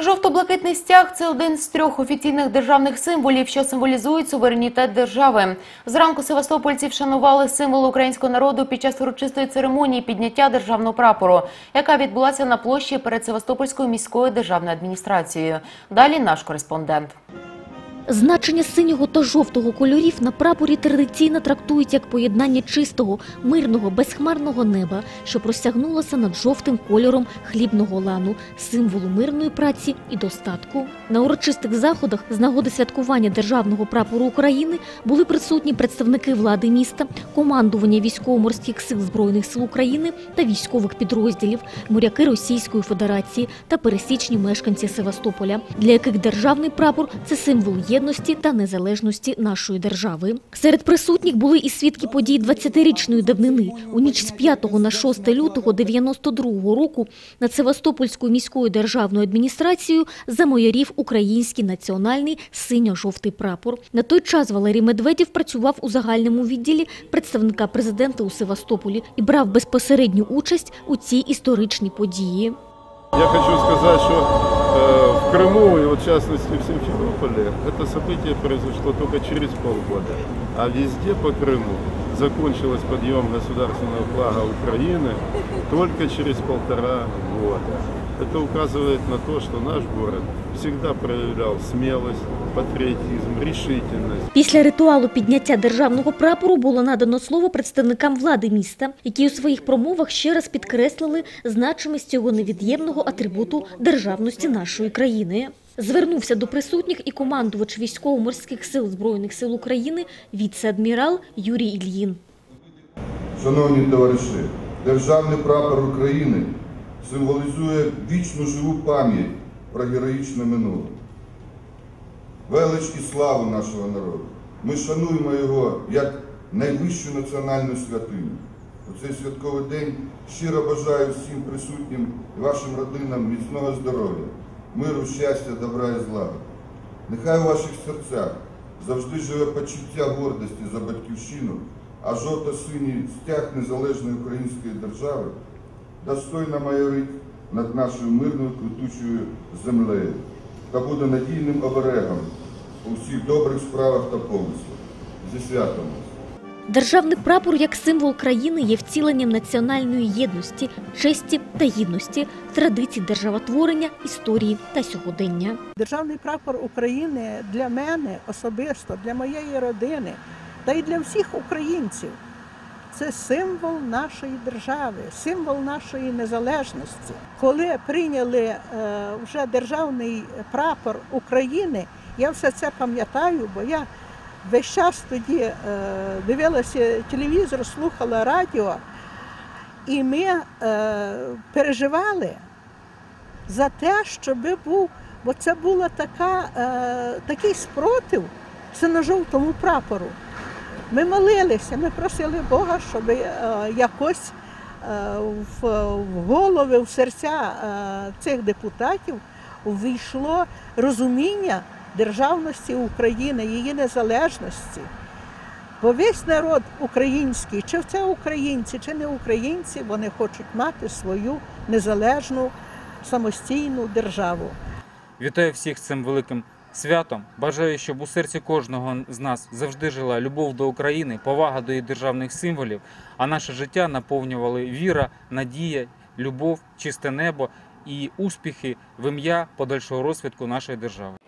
Жовто-блакитний стяг це один з трьох офіційних державних символів, що символізують суверенітет держави. Зранку севастопольці вшанували символ українського народу під час урочистої церемонії підняття державного прапору, яка відбулася на площі перед Севастопольською міською державною адміністрацією. Далі наш кореспондент. Значення синього та жовтого кольорів на прапорі традиційно трактують як поєднання чистого, мирного, безхмарного неба, що простягнулося над жовтим кольором хлібного лану, символу мирної праці і достатку. На урочистих заходах з нагоди святкування державного прапору України були присутні представники влади міста, командування військово-морських сил збройних сил України та військових підрозділів, моряки Російської Федерації та пересічні мешканці Севастополя, для яких державний прапор це символ єдності та незалежності нашої держави. Серед присутніх були і свідки подій 20-річної давнини. У ніч з 5 на 6 лютого 92 року над Севастопольською міською державною адміністрацією замайорів український національний синьо-жовтий прапор. На той час Валерій Медведєв працював у загальному відділі представника президента у Севастополі і брав безпосередню участь у цій історичній події. Я хочу сказать, что э, Крыму и вот в частности в Симферополе это событие произошло только через полгода, а везде по Крыму закончилось подъем государственного флага Украины только через полтора года. Это указывает на то, что наш город всегда проявлял смелость, патриотизм, решительность. Після ритуалу підняття державного прапору було надано слово представникам влади міста, які у своїх промовах ще раз підкреслили значимість цього невід'ємного атрибуту державності нашої країни. Звернувся до присутніх і командувач військово-морських сил збройних сил України віце-адмірал Юрій Ільїн. Шановні товариші, Державний прапор України символізує вічну живу пам'ять про героїчне минуле. Велич і славу нашого народу. Ми шануємо його як найвищу національну святиню. У цей святковий день щиро бажаю всім присутнім і вашим родинам міцного здоров'я, миру, щастя, добра і злагоди. Нехай у ваших серцях завжди живе почуття гордості за батьківщину, а жовто-синій стяг незалежної української держави достойно майорить над нашою мирною квітучою землею та буде надійним оберегом у всіх добрих справах та помислах. Зі святом! Державний прапор як символ країни є втіленням національної єдності, честі та гідності, традицій державотворення, історії та сьогодення. Державний прапор України для мене особисто, для моєї родини та й для всіх українців це символ нашої держави, символ нашої незалежності. Коли прийняли е, вже державний прапор України, я все це пам'ятаю, бо я весь час тоді е, дивилася телевізор, слухала радіо, і ми е, переживали за те, щоб був, бо це е, такий спротив синьо-жовтому прапору. Ми молилися, ми просили Бога, щоб е, якось е, в, голови, в серця е, цих депутатів увійшло розуміння державності України, її незалежності. Бо весь народ український, чи це українці, чи не українці, вони хочуть мати свою незалежну самостійну державу. Вітаю всіх з цим великим святом. Бажаю, щоб у серці кожного з нас завжди жила любов до України, повага до її державних символів, а наше життя наповнювали віра, надія, любов, чисте небо і успіхи в ім'я подальшого розвитку нашої держави.